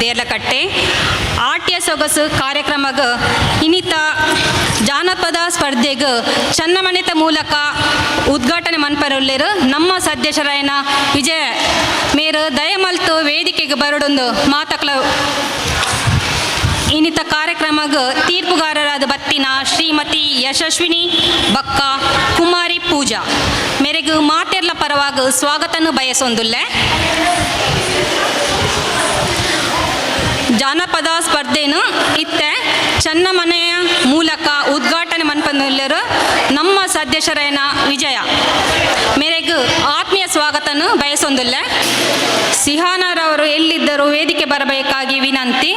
ದೇರ್ಲಕಟ್ಟೆ. ಆಟ್ಯ ಸೊಗಸು ಕಾರ್ಯಕ್ರಮಗ ಇನಿತ ಜಾನಪದ ಸ್ಪರ್ಧೆಗ ಚನ್ನಮನೆತ ಮೂಲಕ ಉದ್ಘಾಟನೆ ಮನ್ಪರುಳ್ಳೇರು ನಮ್ಮ ಸದಸ್ಯರಾಯನ ವಿಜಯ ಮೇರು ದಯಮಲ್ತು ವೇದಿಕೆಗೆ ಬರಡೊಂದು ಮಾತಕ್ಲ ಇನಿತ ಕಾರ್ಯಕ್ರಮಗ ತೀರ್ಪುಗಾರರಾದ ಬತ್ತಿನ ಶ್ರೀಮತಿ ಯಶಸ್ವಿನಿ ಬಕ್ಕ ಕುಮಾರಿ ಪೂಜಾ. ಮೇರೆಗೂ ಮಾತೆರ್ಲ ಪರವಾಗ ಸ್ವಾಗತನು ಬಯಸೊಂದುಲ್ಲೆ. ಜಾನಪದ ಸ್ಪರ್ಧೆನು ಇತ್ತೆ. ಚನ್ನಮನೆಯ ಮೂಲಕ ಉದ್ಘಾಟನೆ ಮನ್ಪಂದುಲ್ಲರು ನಮ್ಮ ಸದಸ್ಯರೇನ ವಿಜಯ. ಮೇರೆಗೆ ಆತ್ಮೀಯ ಸ್ವಾಗತನು ಬಯಸೊಂದಿಲ್ಲ. ಸಿಹಾನರವರು ಎಲ್ಲಿದ್ದರೂ ವೇದಿಕೆ ಬರಬೇಕಾಗಿ ವಿನಂತಿ.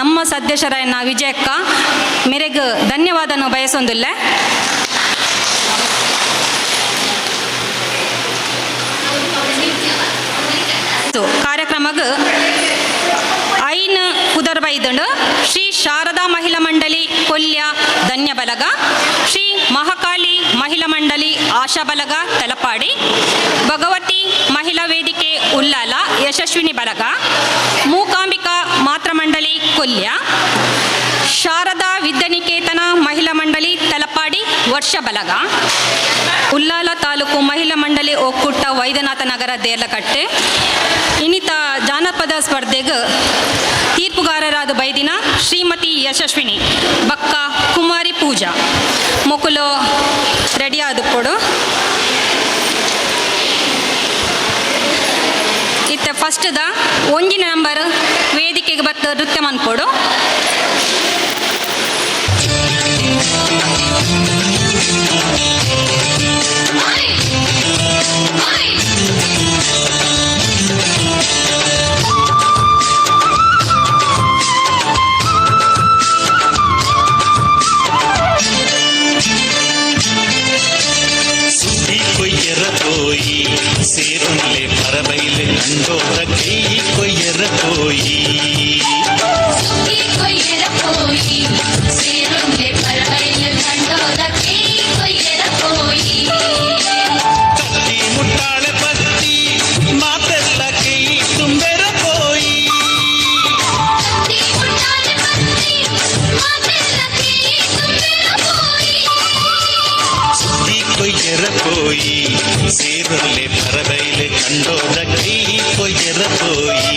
ನಮ್ಮ ಸದಸ್ಯರಾಯನ ವಿಜಯಕ್ಕ ಮೇರೆಗೆ ಧನ್ಯವಾದನು ಬಯಸೊಂದಿಲ್ಲ. ಕಾರ್ಯಕ್ರಮಗ ಐನ್ ಕುದರ್ಬೈದಂಡು ಶ್ರೀ ಶಾರದಾ ಮಹಿಳಾ ಮಂಡಳಿ ಕೊಲ್ಯ ಧನ್ಯ ಬಲಗ, ಶ್ರೀ ಮಹಾಕಾಳಿ ಮಹಿಳಾ ಮಂಡಳಿ ಆಶಾ ಬಲಗ ತಲಪಾಡಿ, ಭಗವತಿ ಮಹಿಳಾ ವೇದಿಕೆ ಉಲ್ಲಾಲ ಯಶಸ್ವಿನಿ ಬಲಗ ಮೂಕಾಂಬಿಕಾ ಮಾತ್ರ ಮಂಡಳಿ ಕೊಲ್ಯ. ಶಾರದಾ ವಿದ್ಯಾನಿಕೇತನ ಮಹಿಳಾ ಮಂಡಳಿ ತಲಪಾಡಿ ವರ್ಷ ಬಲಗ. ಉಲ್ಲಾಲ ತಾಲೂಕು ಮಹಿಳಾ ಮಂಡಳಿ ಒಕ್ಕೂಟ ವೈದ್ಯನಾಥ ನಗರ ದೇರ್ಲಕಟ್ಟೆ. ಇನ್ನಿತ ಜಾನಪದ ಸ್ಪರ್ಧೆಗೆ ತೀರ್ಪುಗಾರರಾದ ಬೈದಿನ ಶ್ರೀಮತಿ ಯಶಸ್ವಿನಿ ಬಕ್ಕ ಕುಮಾರಿ ಪೂಜಾ. ಮೊಕುಲು ರೆಡಿ ಆದ ಕೊಡು ಇತ್ತ ಫಸ್ಟ್ದ ಒಂಜಿನ ನಂಬರ್ ವೇದಿಕೆಗೆ ಬತ್ತ ನೃತ್ಯ ಮನ್ಕೊಡು கண்டோட கை கொய்யற போயி. கொய்யற போயி. ఎర్రపోయి సీరల్లే పరదైలే కండోదకై ఎర్రపోయి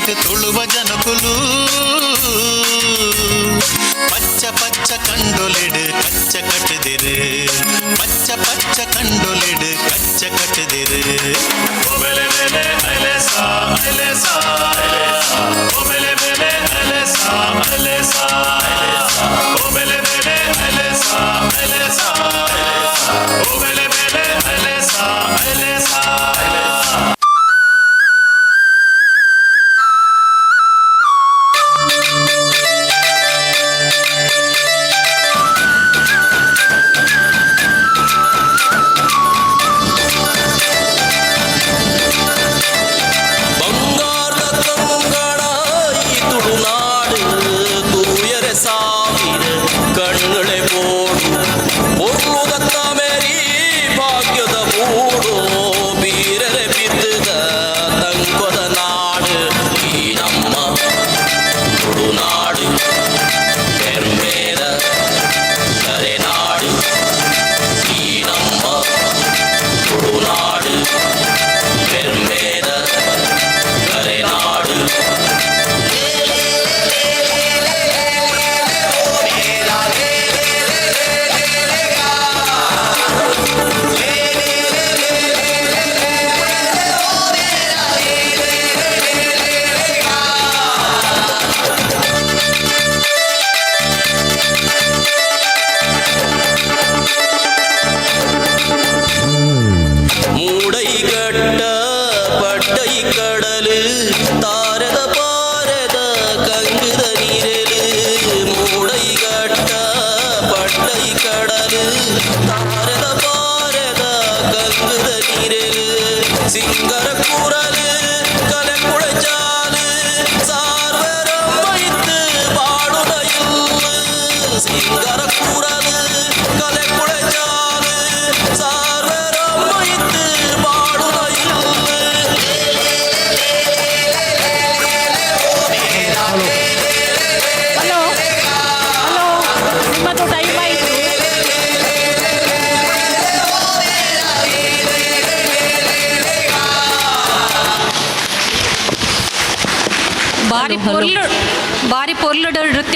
పసిటి తుಳುవ జనకులు. పచ్చ పచ్చ కండొలిడు కచ్చ కట్టుదిరు. పచ్చ పచ్చ కండొలిడు కచ్చ కట్టుదిరు. అలసా అలసా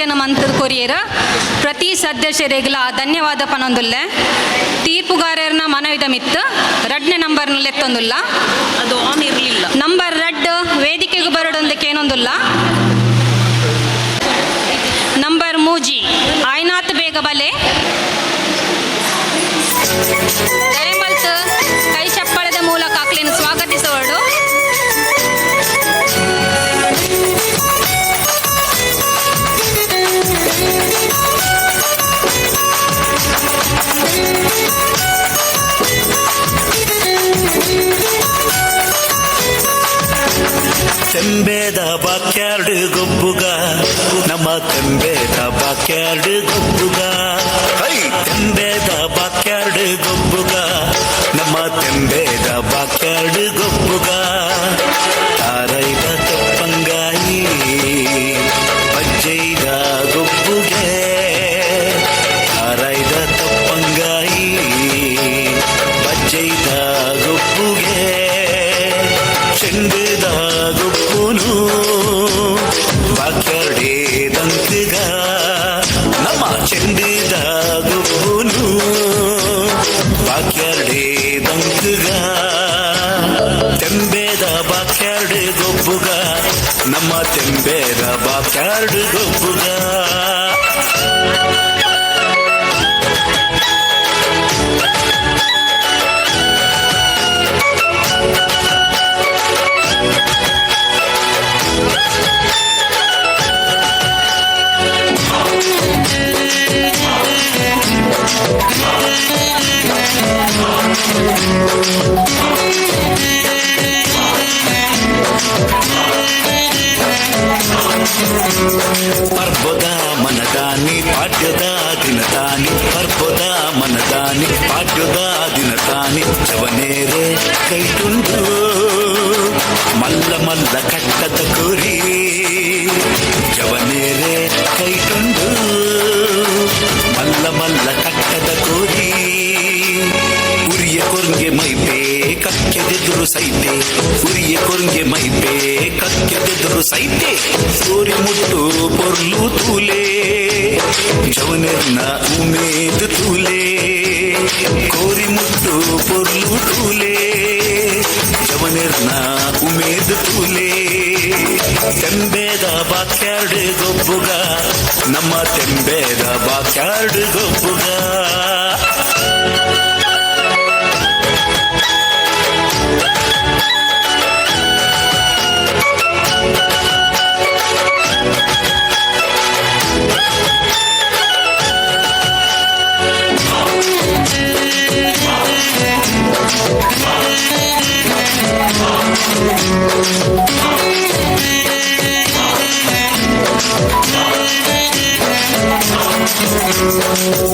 ಸದಸ್ಯನ ಮಂತ್ರ ಕೊರಿಯರ ಪ್ರತಿ ಸದಸ್ಯರಿಗೆಲ ಧನ್ಯವಾದ ಪನೊಂದುಲ್ಲೆ. ತೀರ್ಪುಗಾರರನ್ನ ಮನವಿದ ಮಿತ್ತ ರಡ್ನೆ ನಂಬರ್ನಲ್ಲಿ ಎತ್ತೊಂದುಲ್ಲ ಅದು ಆನ್ ಇರಲಿಲ್ಲ. ನಂಬರ್ ರಡ್ ವೇದಿಕೆಗೆ ಬರೋದೊಂದಕ್ಕೆ ಏನೊಂದುಲ್ಲ. ನಂಬರ್ ಮೂಜಿ ಆಯ್ನಾತ್ ಬೇಗ ಬಲೆ. ಕೈಶಪ್ಪ కడుగొప్పుగా ನಮ್ಮ ತೆಂಬೇರ ಬಾತಾರ್ಡು ಗೊಬ್ಬುಗ Thank ಕೈಗೊಂಡು ಮಲ್ಲ ಮಲ್ಲ ಕಟ್ಟದ ಕೋರಿ ಕಕ್ಕೆದೆದುರು ಸೈತೆ ಉರಿಯ ಕೊರ್ಗೆ ಮೈಪೆ ಕಕ್ಕೆದೆದುರು ಸೈತೆ ಸೂರಿ ಮುಟ್ಟು ಪೊರ್ಲು ತೂಲೆ ಜವನೆರ್ನ ಉಮೇದು ತೂಲೆ ಕೋರಿ ಮುಟ್ಟು ಪೊರ್ಲು ತೂಲೆ ಜವನೆರ್ನ ಉಮೇದು ತೂಲೆ ತೆಂಬೇದ ಬಾಕ್ಯಾರ್ಡ್ ಗೊಬ್ಬುಗ ನಮ್ಮ ತೆಂಬೇದ ಬಾಕ್ಯಾರ್ಡ್ ಗೊಬ್ಬುಗ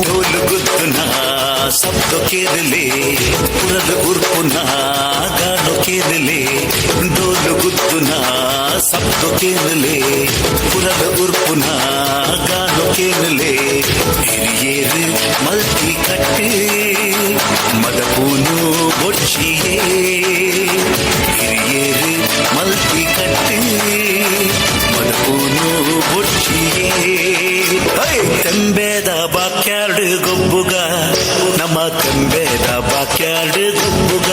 Dolu gudguna ಸತ್ತು ಕೇರಲೆ ಪುರದ ಗುರ್ಪುನ ಗಾಡು ಕೇರಲೆ ಡೋಲು ಗುದ್ದುನ ಸತ್ತು ಕೇರಲೆ ಪುರದ ಗುರ್ಪುನ ಗಾಡು ಕೇರಲೆ ಹಿರಿಯೇರು ಮಲ್ತಿ ಕಟ್ಟಿ ಮದಪೂನು ಬೊಚ್ಚಿಯೇ ಹಿರಿಯೇರು ಮಲ್ತಿ ಕಟ್ಟಿ ಮದಪೂನು ಬೊಚ್ಚಿಯೇ ಹೈ ತೆಂಬೇದ ಬಾಕ್ಯಾರ್ಡ್ ಗೊಬ್ಬುಗ ನಮ್ಮ ತೆಂಬೇದ ಬಾಕ್ಯಾರ್ಡ್ ಗೊಬ್ಬುಗ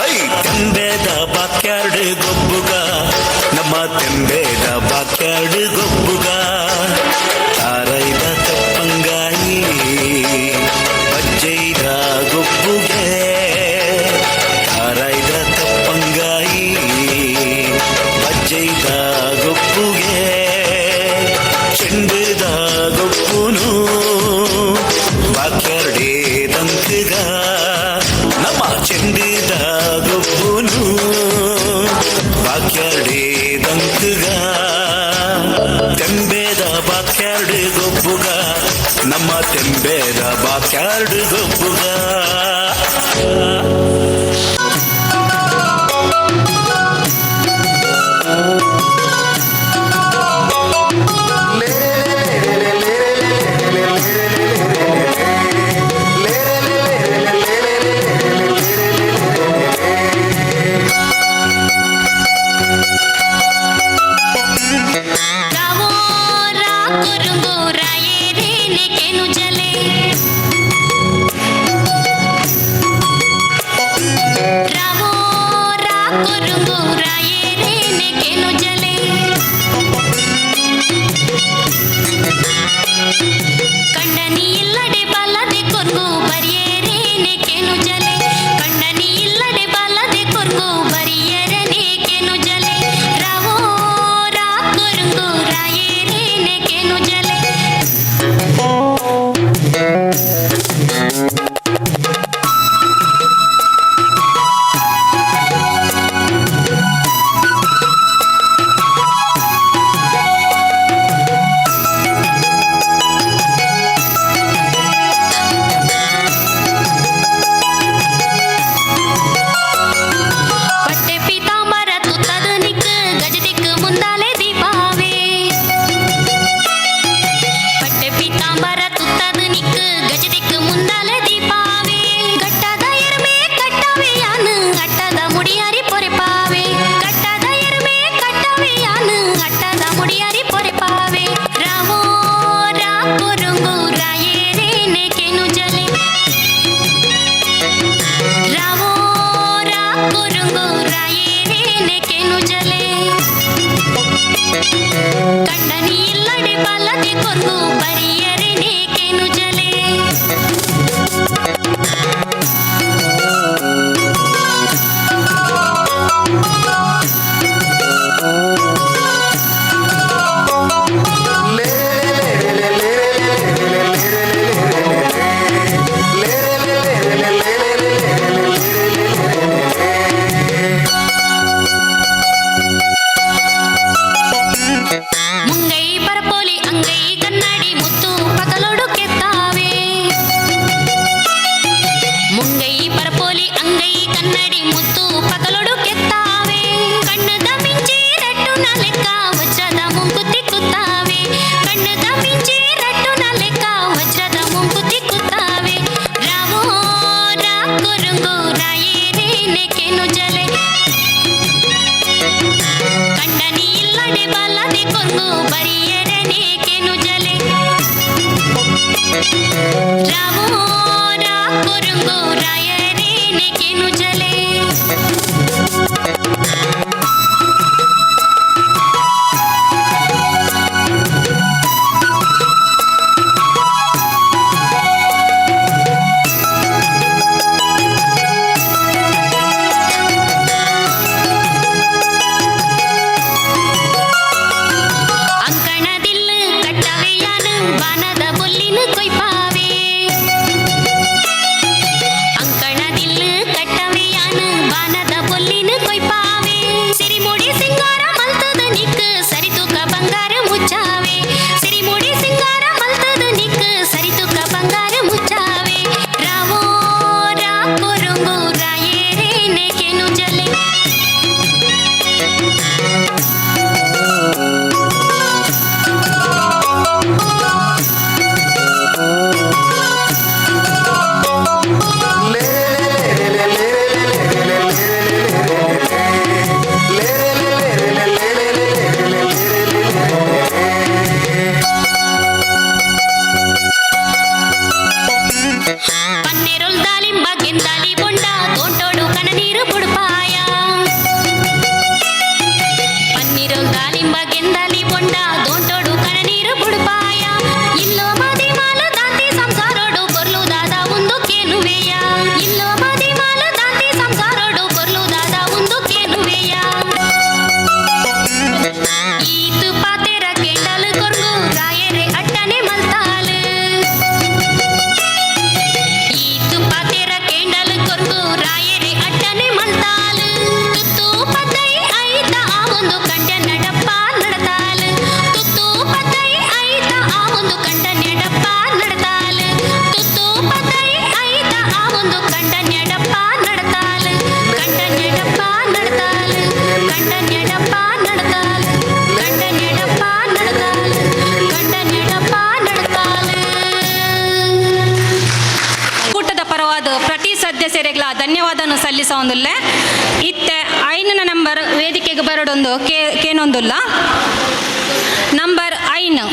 ಹೈ ತೆಂಬೇದ ಬಾಕ್ಯಾರ್ಡ್ ಗೊಬ್ಬುಗ ನಮ್ಮ ತೆಂಬೇದ ಬಾಕ್ಯಾರ್ಡ್ ಗೊಬ್ಬುಗ ముద్దు పగలుడు కెత్తు கொண்டா ಧನ್ಯವಾದನು ಸಲ್ಲಿಸೊಂದುಲ್ಲೆ ಇತ್ತೆ ಐನ ನಂಬರ್ ವೇದಿಕೆಗೆ ಬರೋದೊಂದು ಕೇ ಕೇನೊಂದುಲ್ಲ. ನಂಬರ್ ಐನು.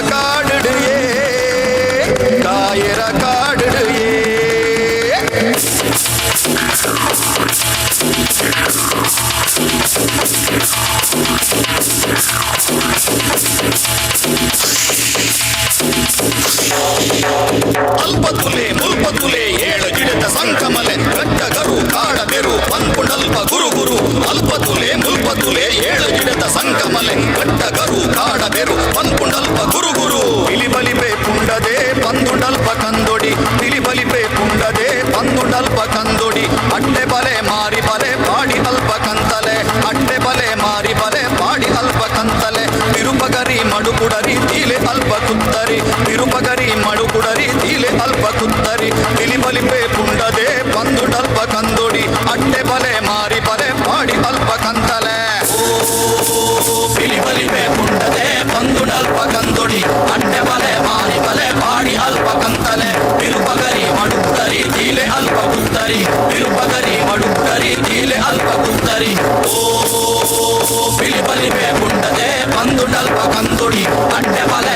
காடுடு ஏ காயிர காடுடு ஏ ಅಲ್ಪತುಲೆ ಮುಲ್ಪತುಲೆ ಏಳು ಗಿಡದ ಸಂಕಮಲೆ ಗಡ್ಡಗರು ಕಾಡಬೆರು ಪನ್ಪುಂಡಲ್ಪ ಗುರು ಗುರು ಅಲ್ಪತುಲೆ ಮುಲ್ಪತುಲೆ ಏಳು ಗಿಡದ ಸಂಕಮಲೆ ಗಡ್ಡಗರು ಕಾಡಬೆರು ಪನ್ಪುಂಡಲ್ಪ కుందరి పిలుపదరి మడుద్దరి నీలె అల్ప కుందరి ఓ పిలిపలి మేముండదే పందుడల్ప కందుడి అంటే వలె